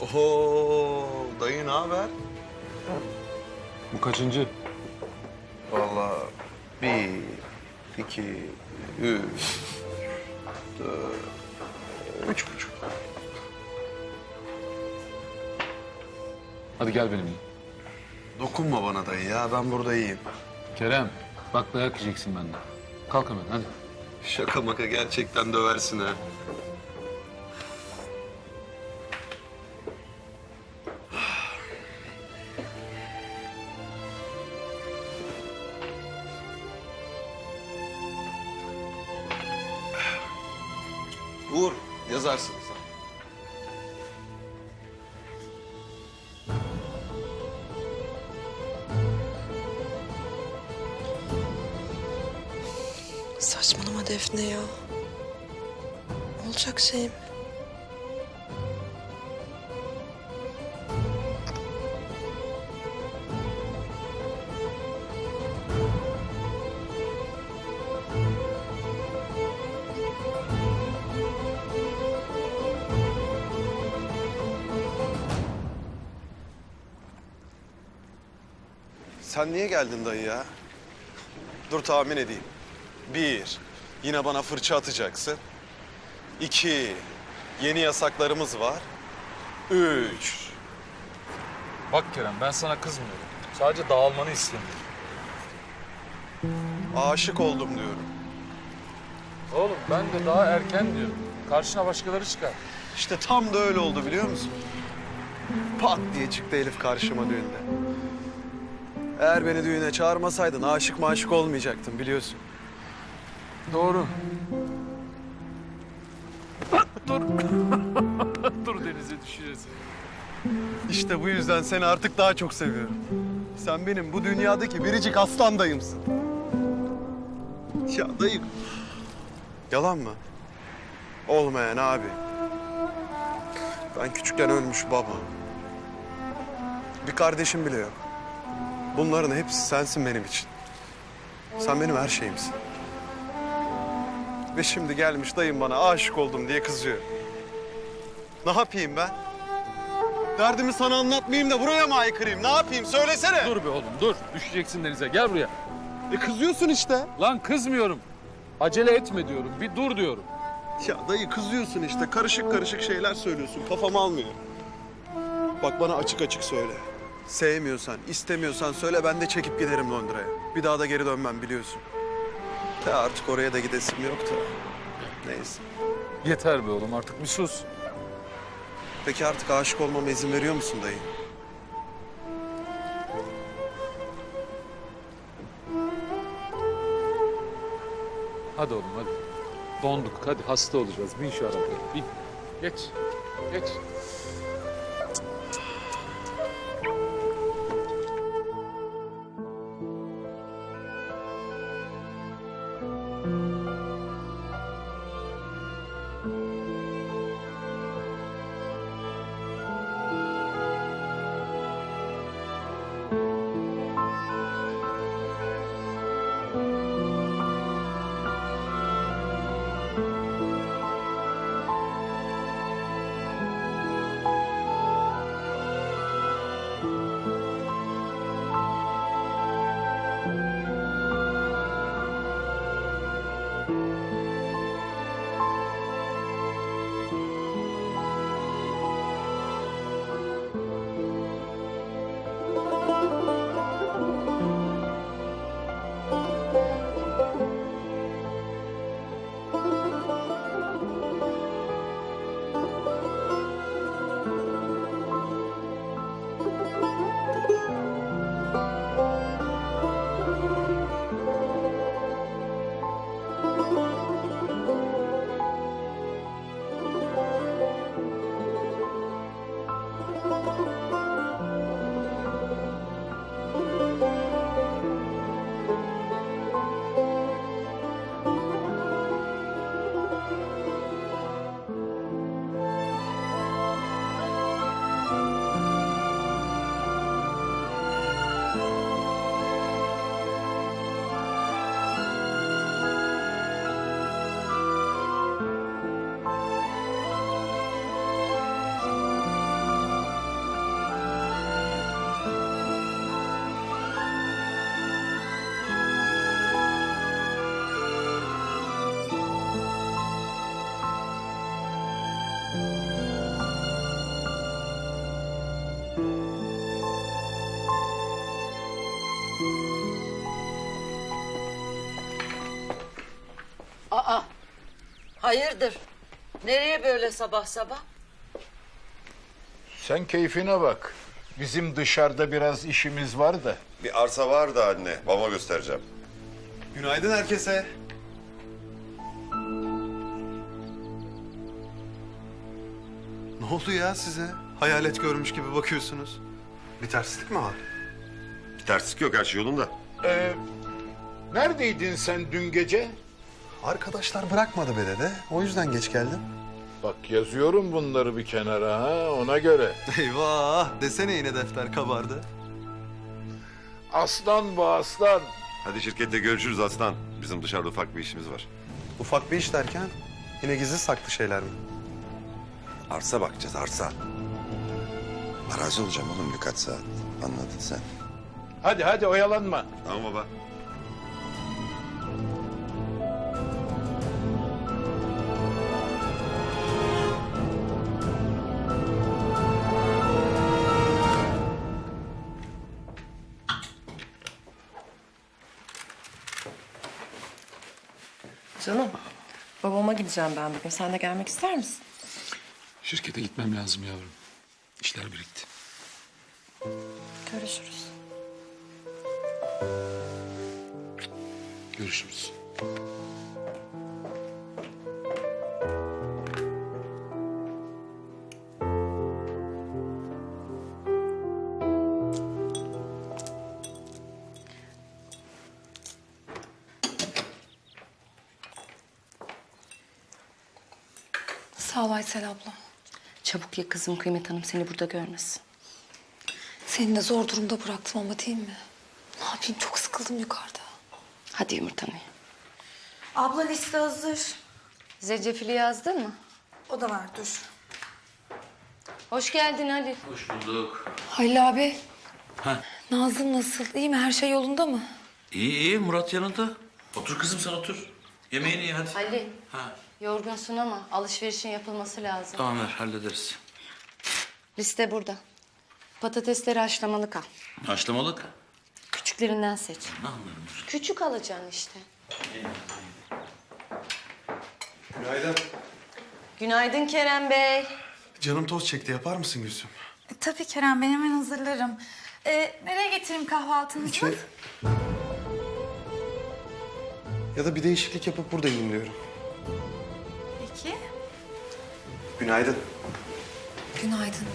Oho, dayı ne haber? Bu kaçıncı? Vallahi bir, iki, üç, dört, üç buçuk. Hadi gel benimle. Dokunma bana dayı ya, ben burada iyiyim. Kerem, bak dayak yiyeceksin benden. Kalk hemen hadi. Şaka maka gerçekten döversin ha. Yazarsın sen. Saçmalama Defne ya. Olacak şey mi? Sen niye geldin dayı ya? Dur tahmin edeyim. Bir, yine bana fırça atacaksın. İki, yeni yasaklarımız var. Üç, Bak Kerem, ben sana kızmıyorum. Sadece dağılmanı istemiyorum. aşık oldum diyorum. Oğlum ben de daha erken diyorum. Karşına başkaları çıkar. İşte tam da öyle oldu biliyor musun? Pat diye çıktı Elif karşıma düğünde. Eğer beni düğüne çağırmasaydın aşık maşık olmayacaktım biliyorsun. Doğru. Dur. Dur denize düşeceğiz. İşte bu yüzden seni artık daha çok seviyorum. Sen benim bu dünyadaki biricik aslan dayımsın. Ya dayı... Yalan mı? Olmayan abi. Ben küçükken ölmüş baba. Bir kardeşim bile yok. Bunların hepsi sensin benim için. Sen benim her şeyimsin. Ve şimdi gelmiş dayım bana aşık oldum diye kızıyor. Ne yapayım ben? Derdimi sana anlatmayayım da buraya mı aykırayım? Ne yapayım? Söylesene. Dur be oğlum dur. Düşeceksin denize. Gel buraya. E kızıyorsun işte. Lan kızmıyorum. Acele etme diyorum. Bir dur diyorum. Ya dayı kızıyorsun işte. Karışık karışık şeyler söylüyorsun. Kafam almıyor. Bak bana açık açık söyle. Sevmiyorsan, istemiyorsan söyle ben de çekip giderim Londra'ya. Bir daha da geri dönmem biliyorsun. Ya artık oraya da gidesim yok da. Neyse. Yeter be oğlum artık bir sus. Peki artık aşık olmama izin veriyor musun dayı? Hadi oğlum hadi. Donduk hadi hasta olacağız. Bin şu arabaya bin. Geç. Geç. Hayırdır? Nereye böyle sabah sabah? Sen keyfine bak. Bizim dışarıda biraz işimiz var da. Bir arsa var da anne. Babama göstereceğim. Günaydın herkese. Ne oldu ya size? Hayalet görmüş gibi bakıyorsunuz. Bir terslik mi var? Bir terslik yok. Her şey yolunda. Ee, neredeydin sen dün gece? Arkadaşlar bırakmadı be dede. O yüzden geç geldim. Bak yazıyorum bunları bir kenara ha ona göre. Eyvah! Desene yine defter kabardı. Aslan bu aslan. Hadi şirkette görüşürüz aslan. Bizim dışarıda ufak bir işimiz var. Ufak bir iş derken yine gizli saklı şeyler mi? Arsa bakacağız arsa. Arazi olacağım oğlum birkaç saat. Anladın sen. Hadi hadi oyalanma. Tamam baba. Canım babama gideceğim ben bugün. Sen de gelmek ister misin? Şirkete gitmem lazım yavrum. İşler birikti. Görüşürüz. Görüşürüz. Sağ ol Aysel abla. Çabuk ye kızım Kıymet Hanım seni burada görmesin. Seni de zor durumda bıraktım ama değil mi? Ne yapayım çok sıkıldım yukarıda. Hadi yumurtanı ye. Abla liste hazır. Zencefili yazdın mı? O da var dur. Hoş geldin Ali. Halil abi. Nazım nasıl? İyi mi? Her şey yolunda mı? İyi iyi Murat yanında. Otur kızım sen otur. Yemeğini ye hadi. Ali Ha, yorgunsun ama alışverişin yapılması lazım. tamam ver hallederiz. Liste burada. Patatesleri haşlamalık al. Haşlamalık. Küçüklerinden seç. Ne anlarım? Küçük alacaksın işte. Günaydın. Günaydın Kerem Bey. Canım toz çekti. Yapar mısın Gülsüm? E, tabii Kerem ben hemen hazırlarım. E, nereye getireyim kahvaltınızı? İçeri. Ya da bir değişiklik yapıp burada yiyeyim diyorum. Peki. Günaydın. Günaydın.